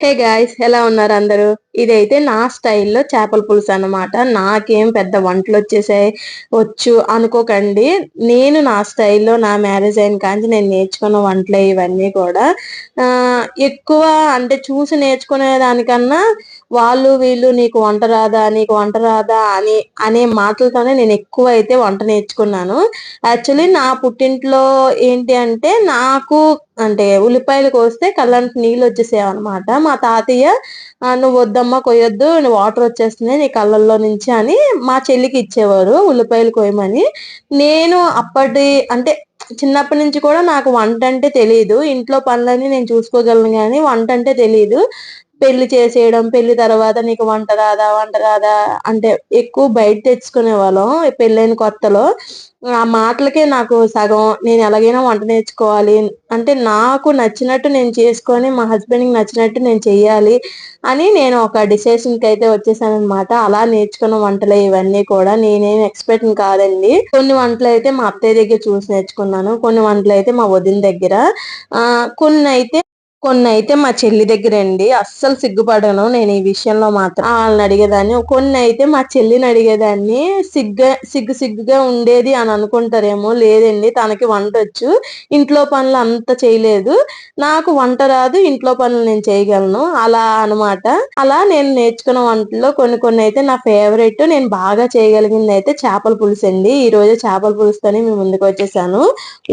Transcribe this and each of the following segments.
Hey guys ఎలా ఉన్నారు అందరూ? ఇదైతే నా స్టైల్లో చేపల పులుసు అనమాట నాకేం పెద్ద వంటలు వచ్చేసాయి వచ్చు అనుకోకండి. నేను నా స్టైల్లో నా మ్యారేజ్ అయిన కానీ నేను నేర్చుకున్న వంటలు ఇవన్నీ కూడా. ఎక్కువ అంటే చూసి నేర్చుకునే దానికన్నా వాళ్ళు వీళ్ళు నీకు వంట రాదా నీకు వంట రాదా అని అనే మాటలతోనే నేను ఎక్కువ అయితే వంట నేర్చుకున్నాను. యాక్చువల్లీ నా పుట్టింట్లో ఏంటి అంటే నాకు అంటే ఉల్లిపాయలు కోస్తే కళ్ళంటి నీళ్ళు వచ్చేసేవి అనమాట మా తాతయ్య నువ్వు వద్దమ్మా కొయ్యొద్దు వాటర్ వచ్చేస్తున్నాయి నీ కళ్ళల్లో నుంచి అని మా చెల్లికి ఇచ్చేవారు ఉల్లిపాయలు కోయమని. నేను అప్పటి అంటే చిన్నప్పటి నుంచి కూడా నాకు వంట అంటే తెలియదు ఇంట్లో పనులన్నీ నేను చూసుకోగలను కానీ వంట అంటే తెలియదు పెళ్ళి చేసేయడం పెళ్ళి తర్వాత నీకు వంట రాదా వంట రాదా అంటే ఎక్కువ బయట తెచ్చుకునే వాళ్ళం. పెళ్ళైన కొత్తలో ఆ మాటలకే నాకు సగం నేను ఎలాగైనా వంట నేర్చుకోవాలి అంటే నాకు నచ్చినట్టు నేను చేసుకొని మా హస్బెండ్కి నచ్చినట్టు నేను చెయ్యాలి అని నేను ఒక డిసిషన్కి అయితే వచ్చేసాను అనమాట అలా నేర్చుకున్న వంటలు ఇవన్నీ కూడా. నేనేం ఎక్స్పెక్ట్ కాదండి. కొన్ని వంటలు అయితే మా అత్తయ్య దగ్గర చూసి నేర్చుకున్నాను. కొన్ని వంటలు అయితే మా వదిన దగ్గర. కొన్ని అయితే కొన్ని అయితే మా చెల్లి దగ్గర అండి అస్సలు సిగ్గుపడను. నేను ఈ విషయంలో మాత్రం వాళ్ళని అడిగేదాన్ని. కొన్ని అయితే మా చెల్లిని అడిగేదాన్ని. సిగ్గు సిగ్గు సిగ్గుగా ఉండేది అని అనుకుంటారేమో లేదండి. తనకి వంట వచ్చు. ఇంట్లో పనులు అంత చేయలేదు. నాకు వంట రాదు. ఇంట్లో పనులు నేను చేయగలను. అలా అనమాట. అలా నేను నేర్చుకున్న వంటల్లో కొన్ని కొన్ని అయితే నా ఫేవరెట్. నేను బాగా చేయగలిగింది అయితే చేపల పులుసు అండి. ఈ రోజు చేపల పులుసుతోనే మేము ముందుకు వచ్చేసాను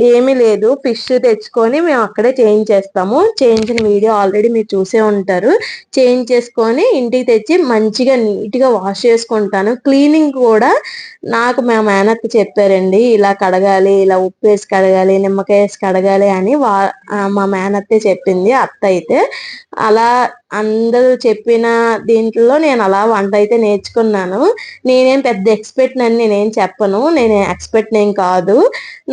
ఏమీ లేదు. ఫిష్ తెచ్చుకొని మేము అక్కడే చేయించేస్తాము. చేయించి సంబంధించిన వీడియో ఆల్రెడీ మీరు చూసే ఉంటారు. చేంజ్ చేసుకొని ఇంటికి తెచ్చి మంచిగా నీట్గా వాష్ చేసుకుంటాను. క్లీనింగ్ కూడా నాకు మా మేనత్త చెప్పారండి. ఇలా కడగాలి ఇలా ఉప్పు వేసి కడగాలి నిమ్మకాయ వేసి కడగాలి అని వా మా మేనత్తే చెప్పింది అత్త అయితే. అలా అందరూ చెప్పిన దీంట్లో నేను అలా వంట అయితే నేర్చుకున్నాను. నేనేం పెద్ద ఎక్స్పెక్ట్ అని నేనేం చెప్పను. నేను ఎక్స్పెక్ట్ నేను కాదు.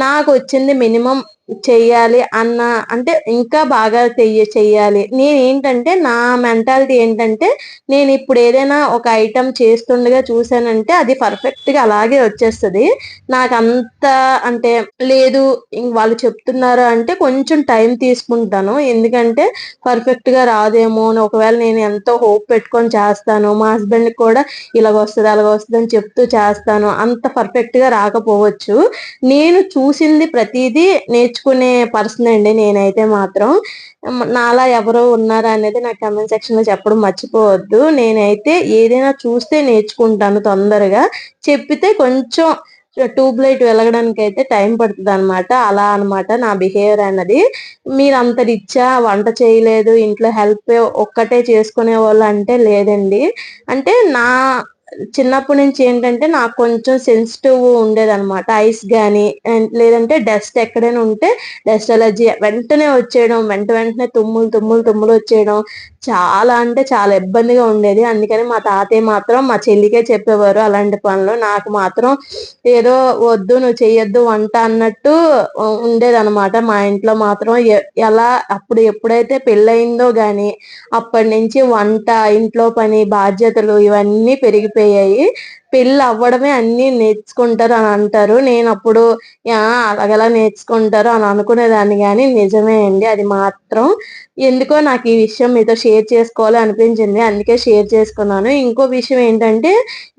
నాకు వచ్చింది మినిమం చెయ్యాలి అన్న అంటే ఇంకా బాగా చెయ్య చెయ్యాలి. నేను ఏంటంటే నా మెంటాలిటీ ఏంటంటే నేను ఇప్పుడు ఏదైనా ఒక ఐటమ్ చేస్తుండగా చూసానంటే అది పర్ఫెక్ట్గా అలాగే వచ్చేస్తుంది. నాకు అంత అంటే లేదు వాళ్ళు చెప్తున్నారు అంటే కొంచెం టైం తీసుకుంటాను. ఎందుకంటే పర్ఫెక్ట్గా రాదేమో ఒకవేళ నేను ఎంతో హోప్ పెట్టుకొని చేస్తాను మా హస్బెండ్ కూడా ఇలాగ వస్తుంది అలాగ వస్తుంది అని చెప్తూ చేస్తాను అంత పర్ఫెక్ట్గా రాకపోవచ్చు. నేను చూసింది ప్రతిదీ నేర్చుకునే పర్సన్ అండి నేనైతే మాత్రం. నాలా ఎవరో ఉన్నారా అనేది నా కమెంట్ సెక్షన్లో చెప్పడం మర్చిపోవద్దు. నేనైతే ఏదైనా చూస్తే నేర్చుకుంటాను తొందరగా. చెప్పితే కొంచెం ట్యూబ్ లైట్ వెలగడానికి అయితే టైం పడుతుంది అనమాట అలా అనమాట నా బిహేవియర్ అన్నది. మీరు అంత రిచ్చా? వంట చేయలేదు? ఇంట్లో హెల్ప్ ఒక్కటే చేసుకునే వాళ్ళు అంటే లేదండి. అంటే నా చిన్నప్పటి నుంచి ఏంటంటే నాకు కొంచెం సెన్సిటివ్ ఉండేదన్నమాట. ఐస్ కానీ లేదంటే డస్ట్ ఎక్కడైనా ఉంటే డస్ట్ అలర్జీ వెంటనే వచ్చేయడం వెంట వెంటనే తుమ్ములు తుమ్ములు తుమ్ములు వచ్చేయడం చాలా అంటే చాలా ఇబ్బందిగా ఉండేది. అందుకని మా తాతయ్య మాత్రం మా చెల్లికే చెప్పేవారు అలాంటి పనులు. నాకు మాత్రం ఏదో వద్దు నువ్వు చెయ్యొద్దు వంట అన్నట్టు ఉండేదన్నమాట. మా ఇంట్లో మాత్రం ఎలా అప్పుడు ఎప్పుడైతే పెళ్ళయిందో గాని అప్పటి నుంచి వంట ఇంట్లో పని బాధ్యతలు ఇవన్నీ పెరిగిపోయాయి. పెళ్ళి అవ్వడమే అన్ని నేర్చుకుంటారు అని అంటారు. నేను అప్పుడు అలాగలా నేర్చుకుంటారు అని అనుకునేదాన్ని కానీ నిజమే అండి అది మాత్రం. ఎందుకో నాకు ఈ విషయం మీతో షేర్ చేసుకోవాలి అనిపించింది అందుకే షేర్ చేసుకున్నాను. ఇంకో విషయం ఏంటంటే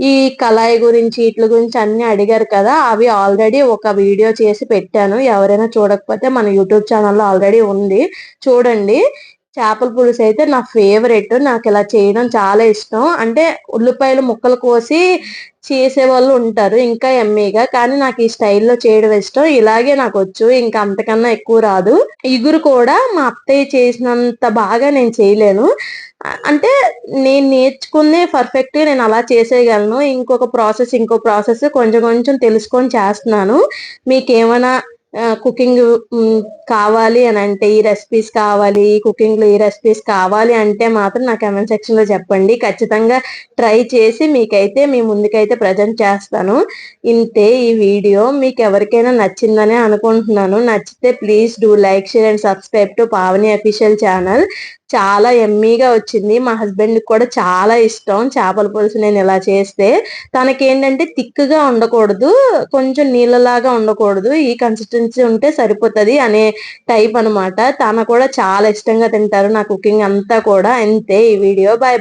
ఈ కళాయి గురించి ఇట్ల గురించి అన్ని అడిగారు కదా అవి ఆల్రెడీ ఒక వీడియో చేసి పెట్టాను. ఎవరైనా చూడకపోతే మన యూట్యూబ్ ఛానల్లో ఆల్రెడీ ఉంది చూడండి. చేపల పులుసు అయితే నా ఫేవరెట్. నాకు ఇలా చేయడం చాలా ఇష్టం. అంటే ఉల్లిపాయలు ముక్కలు కోసి చేసే వాళ్ళు ఉంటారు ఇంకా ఎమ్మీగా. కానీ నాకు ఈ స్టైల్లో చేయడం ఇష్టం. ఇలాగే నాకు వచ్చు. ఇంకా అంతకన్నా ఎక్కువ రాదు. ఇగురు కూడా మా అత్తయ్య చేసినంత బాగా నేను చేయలేను. అంటే నేను నేర్చుకునే పర్ఫెక్ట్ నేను అలా చేసేయగలను. ఇంకొక ప్రాసెస్ ఇంకో ప్రాసెస్ కొంచెం కొంచెం తెలుసుకొని చేస్తున్నాను. మీకు ఏమైనా కుకింగ్ కావాలి అని అంటే ఈ రెసిపీస్ కావాలి ఈ కుకింగ్లో ఈ రెసిపీస్ కావాలి అంటే మాత్రం నా కమెంట్ సెక్షన్లో చెప్పండి. ఖచ్చితంగా ట్రై చేసి మీకైతే మీ ముందుకైతే ప్రజెంట్ చేస్తాను. ఇంతే ఈ వీడియో. మీకు ఎవరికైనా నచ్చిందనే అనుకుంటున్నాను. నచ్చితే please do like share and subscribe to Pavani official channel చాలా ఎమ్మీగా వచ్చింది. మా హస్బెండ్ కూడా చాలా ఇష్టం. చేపల పులుసు నేను ఇలా చేస్తే తనకి ఏంటంటే తిక్కుగా ఉండకూడదు. కొంచెం నీళ్ళలాగా ఉండకూడదు. ఈ కన్సిస్టెన్సీ ఉంటే సరిపోతుంది అనే టైప్ అన్నమాట. తన కూడా చాలా ఇష్టంగా తింటారు నా కుకింగ్ అంతా కూడా. అంతే ఈ వీడియో బాయ్